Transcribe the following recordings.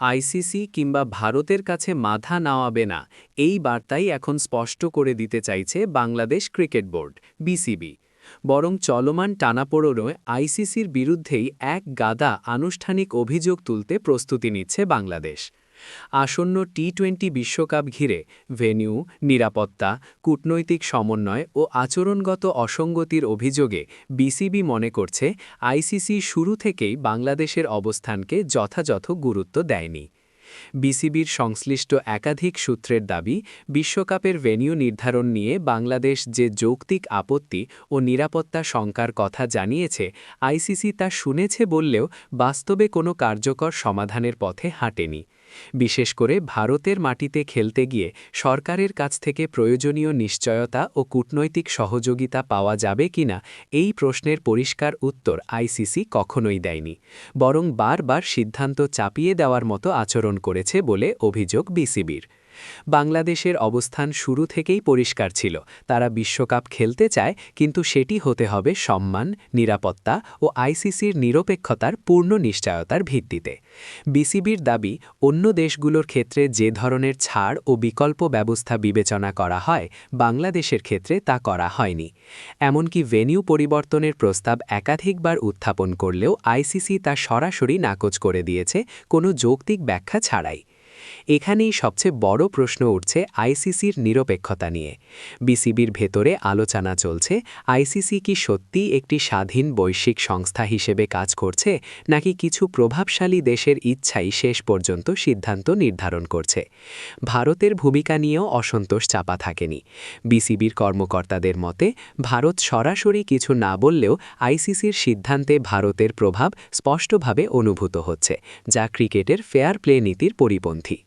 ICC কিংবা ভারতের কাছে মাথা নাওয়াবে না, এই বার্তাই এখন স্পষ্ট করে দিতে চাইছে বাংলাদেশ ক্রিকেট বোর্ড, বিসিবি। বরং চলমান টানাপোড়নে আইসিসির বিরুদ্ধেই এক গাদা আনুষ্ঠানিক অভিযোগ তুলতে প্রস্তুতি নিচ্ছে বাংলাদেশ। আসন্ন টি টোয়েন্টি বিশ্বকাপ ঘিরে ভেন্যু, নিরাপত্তা, কূটনৈতিক সমন্বয় ও আচরণগত অসঙ্গতির অভিযোগে বিসিবি মনে করছে, আইসিসি শুরু থেকেই বাংলাদেশের অবস্থানকে যথাযথ গুরুত্ব দেয়নি। বিসিবির সংশ্লিষ্ট একাধিক সূত্রের দাবি, বিশ্বকাপের ভেন্যু নির্ধারণ নিয়ে বাংলাদেশ যে যৌক্তিক আপত্তি ও নিরাপত্তা শঙ্কার কথা জানিয়েছে, আইসিসি তা শুনেছে বললেও বাস্তবে কোনো কার্যকর সমাধানের পথে হাঁটেনি। বিশেষ করে ভারতের মাটিতে খেলতে গিয়ে সরকারের কাছ থেকে প্রয়োজনীয় নিশ্চয়তা ও কূটনৈতিক সহযোগিতা পাওয়া যাবে কিনা এই প্রশ্নের পরিষ্কার উত্তর আইসিসি কখনোই দেয়নি, বরং বারবার সিদ্ধান্ত চাপিয়ে দেওয়ার মতো আচরণ করেছে বলে অভিযোগ বিসিবির। বাংলাদেশের অবস্থান শুরু থেকেই পরিষ্কার ছিল। তারা বিশ্বকাপ খেলতে চায়, কিন্তু সেটি হতে হবে সম্মান, নিরাপত্তা ও আইসিসির নিরপেক্ষতার পূর্ণ নিশ্চয়তার ভিত্তিতে। বিসিবির দাবি, অন্য দেশগুলোর ক্ষেত্রে যে ধরনের ছাড় ও বিকল্প ব্যবস্থা বিবেচনা করা হয়, বাংলাদেশের ক্ষেত্রে তা করা হয়নি। এমনকি ভেন্যু পরিবর্তনের প্রস্তাব একাধিকবার উত্থাপন করলেও আইসিসি তা সরাসরি নাকচ করে দিয়েছে, কোনো যৌক্তিক ব্যাখ্যা ছাড়াই। এখানেই সবচেয়ে বড় প্রশ্ন উঠছে আইসিসির নিরপেক্ষতা নিয়ে। বিসিবির ভেতরে আলোচনা চলছে, আইসিসি কি সত্যি একটি স্বাধীন বৈশ্বিক সংস্থা হিসেবে কাজ করছে, নাকি কিছু প্রভাবশালী দেশের ইচ্ছাই শেষ পর্যন্ত সিদ্ধান্ত নির্ধারণ করছে? ভারতের ভূমিকা নিয়েও অসন্তোষ চাপা থাকেনি। বিসিবির কর্মকর্তাদের মতে, ভারত সরাসরি কিছু না বললেও আইসিসির সিদ্ধান্তে ভারতের প্রভাব স্পষ্টভাবে অনুভূত হচ্ছে, যা ক্রিকেটের ফেয়ার প্লে নীতির পরিপন্থী।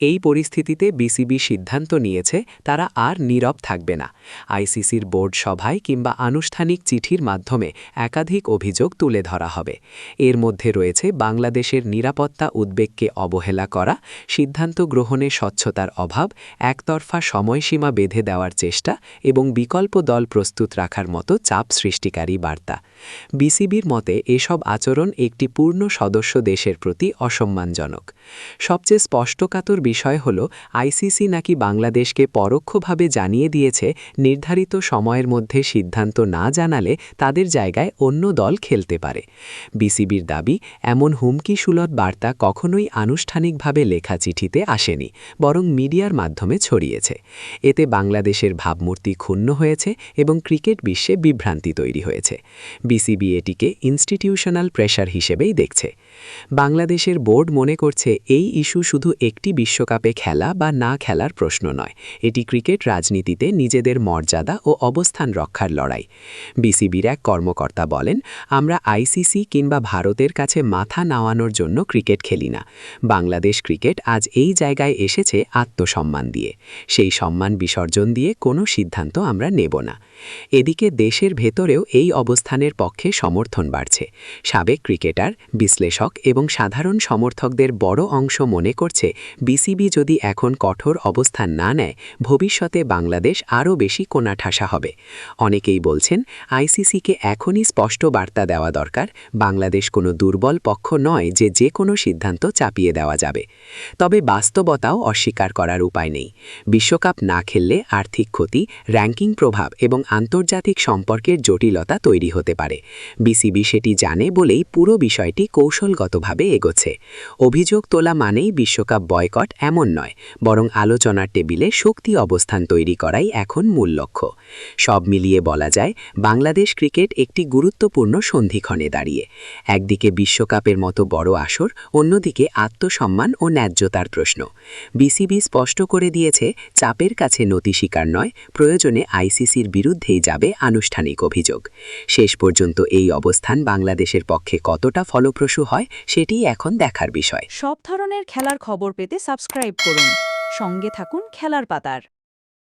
এই পরিস্থিতিতে বিসিবি সিদ্ধান্ত নিয়েছে তারা আর নীরব থাকবে না। আইসিসির বোর্ড সভায় কিংবা আনুষ্ঠানিক চিঠির মাধ্যমে একাধিক অভিযোগ তুলে ধরা হবে। এর মধ্যে রয়েছে বাংলাদেশের নিরাপত্তা উদ্বেগকে অবহেলা করা, সিদ্ধান্ত গ্রহণে স্বচ্ছতার অভাব, একতরফা সময়সীমা বেঁধে দেওয়ার চেষ্টা এবং বিকল্প দল প্রস্তুত রাখার মতো চাপ সৃষ্টিকারী বার্তা। বিসিবির মতে এসব আচরণ একটি পূর্ণ সদস্য দেশের প্রতি অসম্মানজনক। সবচেয়ে স্পষ্টকাতর বিষয় হল, আইসিসি নাকি বাংলাদেশকে পরোক্ষভাবে জানিয়ে দিয়েছে, নির্ধারিত সময়ের মধ্যে সিদ্ধান্ত না জানালে তাদের জায়গায় অন্য দল খেলতে পারে। বিসিবির দাবি, এমন হুমকিসুলভ বার্তা কখনোই আনুষ্ঠানিকভাবে লেখা চিঠিতে আসেনি, বরং মিডিয়ার মাধ্যমে ছড়িয়েছে। এতে বাংলাদেশের ভাবমূর্তি ক্ষুণ্ণ হয়েছে এবং ক্রিকেট বিশ্বে বিভ্রান্তি তৈরি হয়েছে। বিসিবি এটিকে ইনস্টিটিউশনাল প্রেশার হিসেবেই দেখছে। বাংলাদেশের বোর্ড মনে করছে এই ইস্যু শুধু একটি বিশ্বকাপে খেলা বা না খেলার প্রশ্ন নয়, এটি ক্রিকেট রাজনীতিতে নিজেদের মর্যাদা ও অবস্থান রক্ষার লড়াই। বিসিবির এক কর্মকর্তা বলেন, আমরা আইসিসি কিংবা ভারতের কাছে মাথা নাওয়ানোর জন্য ক্রিকেট খেলি না। বাংলাদেশ ক্রিকেট আজ এই জায়গায় এসেছে আত্মসম্মান দিয়ে। সেই সম্মান বিসর্জন দিয়ে কোনো সিদ্ধান্ত আমরা নেব না। এদিকে দেশের ভেতরেও এই অবস্থানের পক্ষে সমর্থন বাড়ছে। সাবেক ক্রিকেটার, বিশ্লেষক এবং সাধারণ সমর্থকদের বড় অংশ মনে করছে, বিসিবি যদি এখন কঠোর অবস্থান না নেয়, ভবিষ্যতে বাংলাদেশ আরও বেশি কোণাঠাসা হবে। অনেকেই বলছেন, আইসিসিকে এখনই স্পষ্ট বার্তা দেওয়া দরকার, বাংলাদেশ কোনো দুর্বল পক্ষ নয় যে যে কোনো সিদ্ধান্ত চাপিয়ে দেওয়া যাবে। তবে বাস্তবতাও অস্বীকার করার উপায় নেই। বিশ্বকাপ না খেললে আর্থিক ক্ষতি, র্যাঙ্কিং প্রভাব এবং আন্তর্জাতিক সম্পর্কের জটিলতা তৈরি হতে পারে। বিসিবি সেটি জানে বলেই পুরো বিষয়টি কৌশলগতভাবে এগোচ্ছে। অভিযোগ তোলা মানেই বিশ্বকাপ বয়কট এমন নয়, বরং আলোচনার টেবিলে শক্তি অবস্থান তৈরি করাই এখন মূল লক্ষ্য। সব মিলিয়ে বলা যায়, বাংলাদেশ ক্রিকেট একটি গুরুত্বপূর্ণ সন্ধিক্ষণে দাঁড়িয়ে। একদিকে বিশ্বকাপের মতো বড় আসর, অন্যদিকে আত্মসম্মান ও ন্যায্যতার প্রশ্ন। বিসিবি স্পষ্ট করে দিয়েছে, চাপের কাছে নতি স্বীকার নয়, প্রয়োজনে আইসিসির বিরুদ্ধেই যাবে আনুষ্ঠানিক অভিযোগ। শেষ পর্যন্ত এই অবস্থান বাংলাদেশের পক্ষে কতটা ফলপ্রসূ হয় সেটি এখন দেখার বিষয়। সব ধরনের খেলার খবর পেতে সাবস্ক্রাইব করুন। সঙ্গে থাকুন খেলার পাতার।